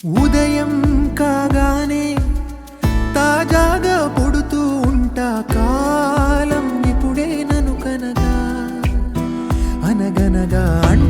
ఉదయం కాగానే తాజాగా పొడుతూ ఉంటా కాలం ఇప్పుడే నను కనగా అనగనగా అంటే